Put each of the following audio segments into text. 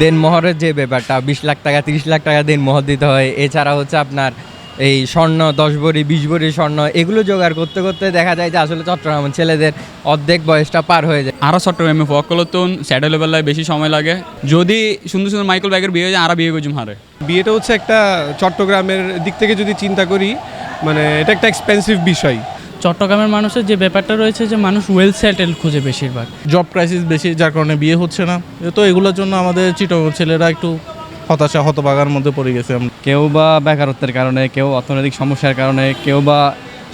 দেনমোহরের যে ব্যাপারটা বিশ লাখ টাকা তিরিশ লাখ টাকা দেন দেনমোহর দিতে হয়। এছাড়া হচ্ছে আপনার এই স্বর্ণ দশ ভরি বিশ ভরি স্বর্ণ এগুলো জোগাড় করতে করতে দেখা যায় যে আসলে চট্টগ্রামের ছেলেদের অর্ধেক বয়সটা পার হয়ে যায়। আরও চট্টগ্রামে ফকলতুন স্যাটেল লেভেলায় বেশি সময় লাগে। যদি সুন্দর সুন্দর মাইকেল ব্যাগের বিয়ে হয়ে যায় আরও বিয়ে করছুম হারে বিয়েটা হচ্ছে একটা চট্টগ্রামের দিক থেকে যদি চিন্তা করি মানে এটা একটা এক্সপেন্সিভ বিষয়। চট্টগ্রামের মানুষের যে ব্যাপারটা রয়েছে যে মানুষ ওয়েল সেটেল খুঁজে বেশিরভাগ। জব ক্রাইসিস বেশি যার কারণে বিয়ে হচ্ছে না। তো এগুলোর জন্য আমাদের চিটং ছেলেরা একটু হতাশা হতবাগার মধ্যে পড়ে গেছে কেউ বা বেকারত্বের কারণে কেউ অর্থনৈতিক সমস্যার কারণে কেউ বা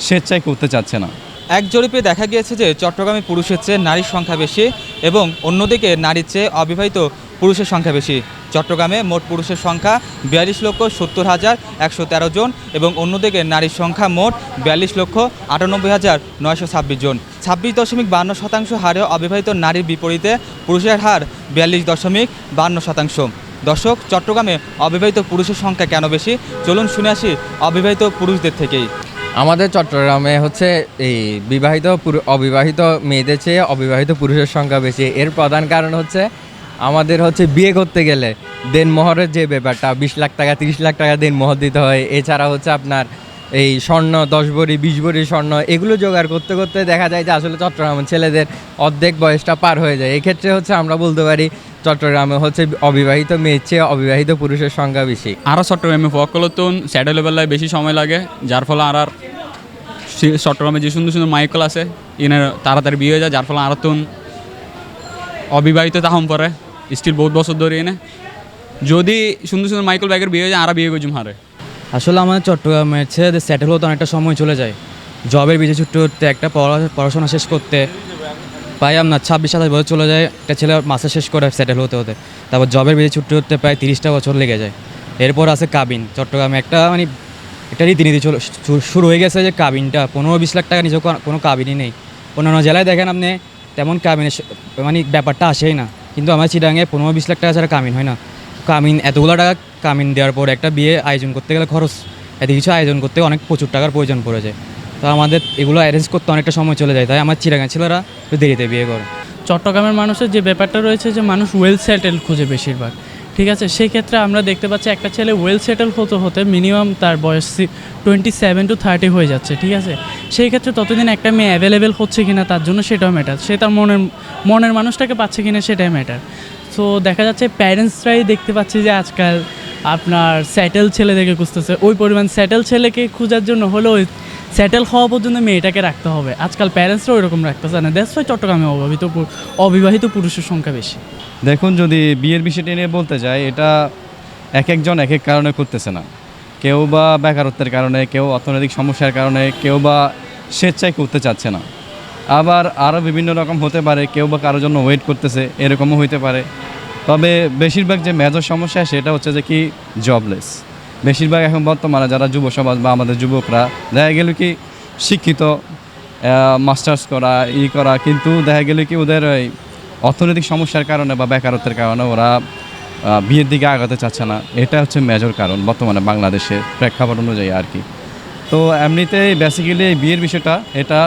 স্বেচ্ছায় করতে চাচ্ছে না। এক জরিপে দেখা গিয়েছে যে চট্টগ্রামে পুরুষের চেয়ে নারীর সংখ্যা বেশি এবং অন্যদিকে নারীর চেয়ে অবিবাহিত পুরুষের সংখ্যা বেশি। চট্টগ্রামে মোট পুরুষের সংখ্যা বিয়াল্লিশ লক্ষ সত্তর হাজার একশো তেরো জন এবং অন্যদিকে নারীর সংখ্যা মোট বিয়াল্লিশ লক্ষ আটানব্বই হাজার নয়শো ছাব্বিশ জন। ছাব্বিশ দশমিক বান্ন শতাংশ হারে অবিবাহিত নারীর বিপরীতে পুরুষের হার বিয়াল্লিশ দশমিক বান্ন শতাংশ। দর্শক, চট্টগ্রামে অবিবাহিত পুরুষের সংখ্যা কেন বেশি? চলুন শুনে আসি অবিবাহিত পুরুষদের থেকেই। আমাদের চট্টগ্রামে হচ্ছে এই বিবাহিত অবিবাহিত মেয়েদের চেয়ে অবিবাহিত পুরুষের সংখ্যা বেশি। এর প্রধান কারণ হচ্ছে আমাদের হচ্ছে বিয়ে করতে গেলে দেনমোহরের যে ব্যাপারটা, বিশ লাখ টাকা, তিরিশ লাখ টাকা দেনমোহর দিতে হয়। এছাড়া হচ্ছে আপনার এই স্বর্ণ, দশ ভরি, বিশ ভরি স্বর্ণ, এগুলো জোগাড় করতে করতে দেখা যায় যে আসলে চট্টগ্রামের ছেলেদের অর্ধেক বয়সটা পার হয়ে যায়। এক্ষেত্রে হচ্ছে আমরা বলতে পারি চট্টগ্রামে হচ্ছে অবিবাহিত মেয়ের চেয়ে অবিবাহিত পুরুষের সংখ্যা বেশি। আরও চট্টগ্রামে ফকলতুন স্যাটেল লেভেলায় বেশি সময় লাগে, যার ফলে আর চট্টগ্রামে যে সুন্দর সুন্দর মাইকেল আছে, ইনের তাড়াতাড়ি বিয়ে হয়ে যায়, যার ফলে আর তুন অবিবাহিত তাহম পরে। স্টিল বহুত বছর ধরে এনে যদি সুন্দর সুন্দর মাইকেল ব্যাগের বিয়ে হয়ে যায় আরও বিয়ে করছি হারে আসলে আমাদের চট্টগ্রামের ছেলেদের সেটেল হতে অনেকটা সময় চলে যায়। জবের বিজে ছুটতে উঠতে একটা পড়া- পড়াশোনা শেষ করতে প্রায় আপনার ছাব্বিশ, সাতাশ বছর চলে যায়, একটা ছেলে মাসে শেষ করে সেটেল হতে হতে। তারপর জবের বিজে ছুটতে উঠতে প্রায় তিরিশটা বছর লেগে যায়। এরপর আছে কাবিন, চট্টগ্রামে একটা মানে একটা রীতিনীতি চলে শুরু হয়ে গেছে যে কাবিনটা পনেরো বিশ লাখ টাকা নিচে কোনো- কাবিনই নেই। অন্যান্য জেলায় দেখেন আপনি, তেমন কাবিনের মানে ব্যাপারটা আসেই না। কিন্তু আমার চিটাঙে পনেরো বিশ লাখ টাকা ছাড়া কামিন হয় না। কামিন এতগুলো টাকা কামিন দেওয়ার পর একটা বিয়ে আয়োজন করতে গেলে খরচ। এত কিছু আয়োজন করতে অনেক প্রচুর টাকার প্রয়োজন পড়ে যায়। তো আমাদের এগুলো অ্যারেঞ্জ করতে অনেকটা সময় চলে যায়। তাই আমার চিরাগাঁ ছেলেরা দেরিতে বিয়ে করে। চট্টগ্রামের মানুষের যে ব্যাপারটা রয়েছে যে মানুষ ওয়েল সেটেল খুঁজে বেশিরভাগ। ঠিক আছে? সেই ক্ষেত্রে আমরা দেখতে পাচ্ছি একটা ছেলে ওয়েল সেটেল হতে হতে মিনিমাম তার বয়স টোয়েন্টি সেভেন টু থার্টি হয়ে যাচ্ছে, ঠিক আছে? সেই ক্ষেত্রে ততদিন একটা মেয়ে অ্যাভেলেবেল হচ্ছে কিনা তার জন্য সেটাও ম্যাটার সে তার মনের মনের মানুষটাকে পাচ্ছে কিনা সেটাই ম্যাটার সো দেখা যাচ্ছে প্যারেন্টসরাই দেখতে পাচ্ছি যে আজকাল আপনার স্যাটেল ছেলেদেরকে খুঁজতেছে। ওই পরিমাণ স্যাটেল ছেলেকে খোঁজার জন্য হলেও সেটেল হওয়া পর্যন্ত মেয়েটাকে রাখতে হবে। আজকাল প্যারেন্টসরা ওইরকম রাখতেছে না। ওয়াই চট্টগ্রামে অবিবাহিত অবিবাহিত পুরুষের সংখ্যা বেশি। দেখুন, যদি বিয়ের বিষয়টি নিয়ে বলতে যাই, এটা এক একজন এক এক কারণে করতেছে না। কেউ বা বেকারত্বের কারণে, কেউ অর্থনৈতিক সমস্যার কারণে, কেউ বা স্বেচ্ছায় করতে চাচ্ছে না। আবার আরও বিভিন্ন রকম হতে পারে, কেউ বা কারোর জন্য ওয়েট করতেছে, এরকমও হইতে পারে। তবে বেশিরভাগ যে মেজর সমস্যা, সেটা হচ্ছে যে কি জবলেস বেশিরভাগ এখন বর্তমানে যারা যুব সমাজ বা আমাদের যুবকরা, দেখা গেল কি শিক্ষিত মাস্টার্স করা, ই করা, কিন্তু দেখা গেল কি ওদের ওই অর্থনৈতিক সমস্যার কারণে বা বেকারত্বের কারণে ওরা বিয়ের দিকে আগাতে চাচ্ছে না। এটা হচ্ছে মেজর কারণ বর্তমানে বাংলাদেশের প্রেক্ষাপট অনুযায়ী আর কি। তো এমনিতে বেসিক্যালি এই বিয়ের বিষয়টা, এটা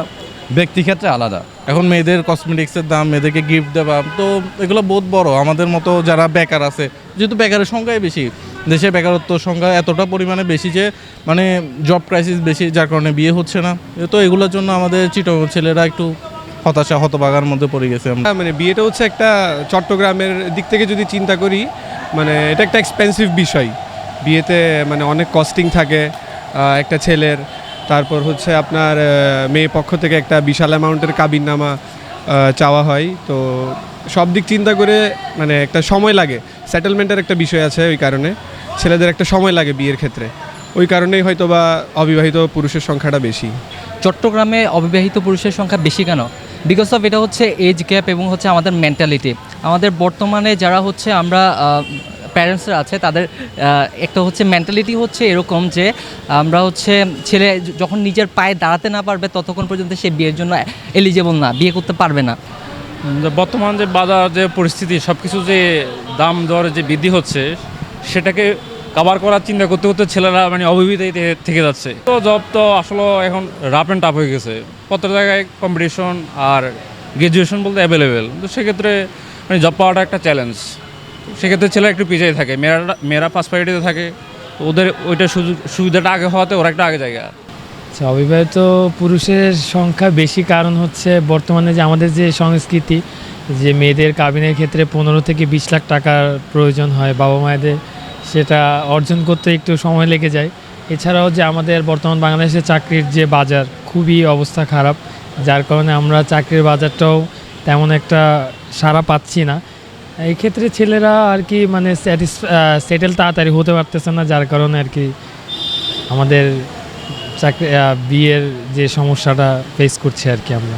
ব্যক্তিক্ষেত্রে আলাদা। এখন মেয়েদের কসমেটিক্সের দাম, মেয়েদেরকে গিফট দেওয়া, তো এগুলো বহুত বড়। আমাদের মতো যারা বেকার আছে, যেহেতু বেকারের সংখ্যাই বেশি দেশে বেকারত্ব সংখ্যা এতটা পরিমাণে বেশি যে মানে জব ক্রাইসিস বেশি যার কারণে বিয়ে হচ্ছে না। তো এগুলোর জন্য আমাদের চিটং ছেলেরা একটু হতাশা হতবাগার মধ্যে পড়ে গেছে আমরা। হ্যাঁ, মানে বিয়েটা হচ্ছে একটা চট্টগ্রামের দিক থেকে যদি চিন্তা করি মানে এটা একটা এক্সপেন্সিভ বিষয়। বিয়েতে মানে অনেক কস্টিং থাকে একটা ছেলের। তারপর হচ্ছে আপনার মেয়ে পক্ষ থেকে একটা বিশাল অ্যামাউন্টের কাবিননামা চাওয়া হয়। তো সব দিক চিন্তা করে মানে একটা সময় লাগে। সেটেলমেন্টের একটা বিষয় আছে ওই কারণে। ছেলেদের একটা সময় লাগে বিয়ের ক্ষেত্রে। ওই কারণেই হয়তো বা অবিবাহিত পুরুষের সংখ্যাটা বেশি। চট্টগ্রামে অবিবাহিত পুরুষের সংখ্যা বেশি কেন? বিকজ অফ এটা হচ্ছে এজ গ্যাপ এবং হচ্ছে আমাদের মেন্টালিটি আমাদের বর্তমানে যারা হচ্ছে আমরা প্যারেন্টসরা আছে, তাদের একটা হচ্ছে মেন্টালিটি হচ্ছে এরকম যে আমরা হচ্ছে ছেলে যখন নিজের পায়ে দাঁড়াতে না পারবে ততক্ষণ পর্যন্ত সে বিয়ের জন্য এলিজেবল না, বিয়ে করতে পারবে না। বর্তমান যে বাজার, যে পরিস্থিতি সব কিছু যে দাম দর যে বৃদ্ধি হচ্ছে, সেটাকে কাবার করার চিন্তা করতে করতে ছেলেরা মানে অবিবিধাই থেকে যাচ্ছে। তো জব তো আসলে এখন রাফ অ্যান্ড টাফ হয়ে গেছে। কত জায়গায় কম্পিটিশন আর গ্রাজুয়েশন বলতে অ্যাভেলেবেল তো সেক্ষেত্রে মানে জব পাওয়াটা একটা চ্যালেঞ্জ সেক্ষেত্রে ছেলেরা একটু পিছিয়ে থাকে। মেয়েরা মেয়েরা ফার্স্ট প্রায়োরিটিতে থাকে। ওদের ওইটা সুযোগ, সুবিধাটা আগে হওয়াতে ওরা একটা আগে জায়গা। আচ্ছা অবিবাহিত পুরুষের সংখ্যা বেশি কারণ হচ্ছে বর্তমানে যে আমাদের যে সংস্কৃতি, যে মেয়েদের কাবিনের ক্ষেত্রে পনেরো থেকে বিশ লাখ টাকার প্রয়োজন হয়, বাবা মায়েদের সেটা অর্জন করতে একটু সময় লেগে যায়। এছাড়াও যে আমাদের বর্তমান বাংলাদেশের চাকরির যে বাজার, খুবই অবস্থা খারাপ। যার কারণে আমরা চাকরির বাজারটাও তেমন একটা সারা পাচ্ছি না। এই ক্ষেত্রে ছেলেরা আর কি মানে স্যাটিস সেটেল তাড়াতাড়ি হতে পারতেছে না, যার কারণে আর কি আমাদের চাকরি বিয়ের যে সমস্যাটা ফেস করছি আর কি আমরা।